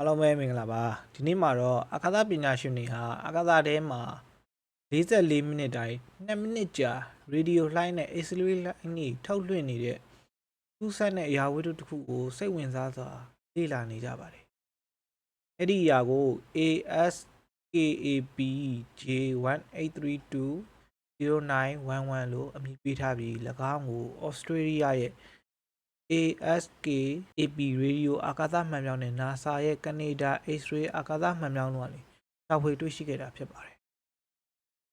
အားလုံးပဲမင်္ဂလာပါဒီနေ့မှာတော့အာကာသပညာရှင်တွေဟာအာကာသထဲမှာ44မိနစ်တိုင်း2မိနစ်ကြာရေဒီယိုလှိုင်းနဲ့ X-ray လှိုင်းတွေထုတ်လွှင့်နေတဲ့သူးဆက်တဲ့အရာဝတ္ထုတစ်ခုကိုစိတ်ဝင်စားစွာလေ့လာနေကြပါတယ်အဲ့ဒီအရာကို ASKAP J1832 0911လို့အမည်ပေးထားပြီး၎င်းကို Australia ရဲ့ ASK AP Radio အာကာသမှန်ပြောင်းနဲ့ NASA ရဲ့ Canada X-ray အာကာသမှန်ပြောင်းတို့ကနေတောက်ဖွေတွေ့ရှိခဲ့တာဖြစ်ပါတယ်။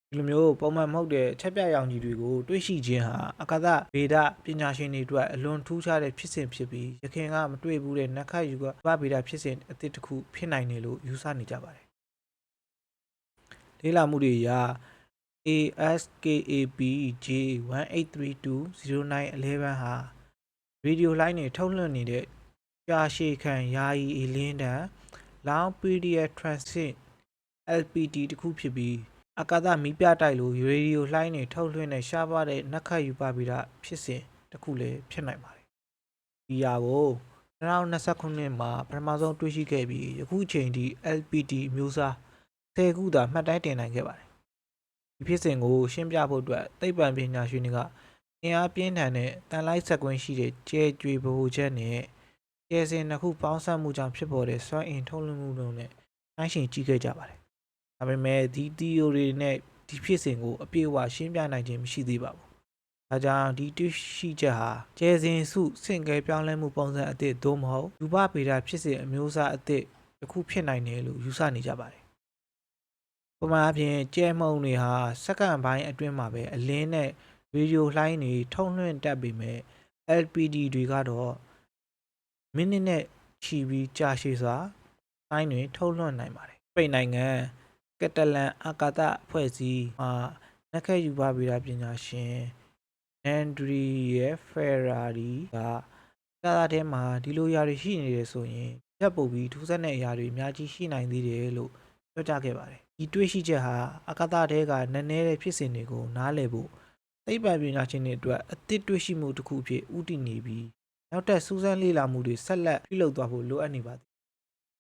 ဒီလိုမျိုးပုံမှန်မဟုတ်တဲ့ချက်ပြရောင်ကြီးတွေကိုတွေ့ရှိခြင်းဟာအာကာသဗေဒပညာရှင်တွေအတွက်အလွန်ထူးခြားတဲ့ဖြစ်စဉ်ဖြစ်ပြီးရခင်ကမတွေ့ဘူးတဲ့နက္ခတ်ယူကဗဗေဒဖြစ်စဉ်အသစ်တစ်ခုဖြစ်နိုင်တယ်လို့ယူဆနေကြပါတယ်။လေ့လာမှုတွေအရ ASKAP J18320911 ဟာ ရေဒီယိုလိုင်းတွေထုတ်လွှင့်နေတဲ့ကြာရှည်ခံယာယီအလင်းတန် long period transit LPT တခုဖြစ်ပြီးအကာသမီးပြတိုက်လိုရေဒီယိုလှိုင်းတွေထုတ်လွှင့်တဲ့ရှားပါတဲ့နက္ခတ်ယူပပိဒဖြစ်စဉ်တစ်ခုလည်းဖြစ်နိုင်ပါတယ်။ဒီຢာကို2029မှာပထမဆုံးတွေ့ရှိခဲ့ပြီးယခုချိန်ထိ LPT အမျိုးအစား10ခုသာမှတ်တမ်းတင်နိုင်ခဲ့ပါတယ်။ဒီဖြစ်စဉ်ကိုရှင်းပြဖို့အတွက်သိပ္ပံပညာရှင်တွေကအ င်အားပြင်းထန်တဲ့တန်လိုက်ဆက်ကွင်းရှိတဲ့ကျဲကြွေဗဟိုချက်နဲ့ကျဲစင်နှစ်ခုပေါင်းစပ်မှုကြောင့်ဖြစ်ပေါ်တဲ့စွမ်းအင်ထုတ်လွှင့်မှုတို့နဲ့နှိုင်းယှဉ်ကြည့်ခဲ့ကြပါတယ်။ဒါပေမဲ့ဒီ theory နဲ့ဒီဖြစ်စဉ်ကိုအပြည့်အဝရှင်းပြနိုင်ခြင်းမရှိသေးပါဘူး။ဒါကြောင့်ဒီတွေ့ရှိချက်ဟာကျဲစင်စုဆင့်ကဲပြောင်းလဲမှုပုံစံအသစ်သို့မဟုတ်ရူပဗေဒဖြစ်စဉ်အမျိုးအစားအသစ်တစ်ခုဖြစ်နိုင်တယ်လို့ယူဆနေကြပါတယ်။ပုံမှန်အပြင်ကျဲမှုန်တွေဟာစက္ကန့်ပိုင်းအတွင်းမှာပဲအလင်းနဲ့ ရေဒီယိုလှိုင်းတွေထုတ်လွှင့်တတ်ပေမဲ့ LPD တွေကတော့မိနစ်နဲ့ချီပြီးကြာရှည်စွာလှိုင်းတွေထုတ်လွှင့်နိုင်ပါတယ်။ပိတ်နိုင်ငံကက်တလန်အာကာသအဖွဲ့အစည်းမှာနက်ခက်ယူပါဗေဒပညာရှင်အန်ဒရီရဲ့ဖယ်ရာရီကကားထဲမှာဒီလိုຢာတွေရှိနေတယ်ဆိုရင်တက်ပုတ်ပြီးထူးဆန်းတဲ့အရာတွေအများကြီးရှိနိုင်သေးတယ်လို့ပြောကြားခဲ့ပါတယ်။ဒီတွေးရှိချက်ဟာအာကာသထဲကနည်းနည်းတဲ့ဖြစ်စဉ်တွေကိုနားလည်ဖို့ သိပ္ပံပညာရှင်တွေအတွက်အသစ်တွေ့ရှိမှုတစ်ခုဖြစ်ဥတည်နေပြီးနောက်ထပ်စူးစမ်းလေ့လာမှုတွေဆက်လက်ပြုလုပ်သွားဖို့လိုအပ်နေပါသည်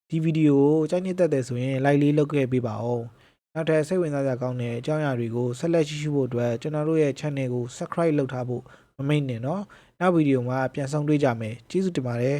ဒီဗီဒီယိုကိုကြိုက်နှစ်သက်တယ်ဆိုရင် like လေးလုပ်ခဲ့ပေးပါဦးနောက်ထပ်စိတ်ဝင်စားစရာကောင်းတဲ့အကြောင်းအရာတွေကိုဆက်လက်ကြည့်ရှုဖို့အတွက်ကျွန်တော်တို့ရဲ့ channel ကို subscribe လုပ်ထားဖို့မမိတ်နဲ့နော်နောက်ဗီဒီယိုမှာပြန်ဆောင်တွေ့ကြမယ်ကျေးဇူးတင်ပါတယ်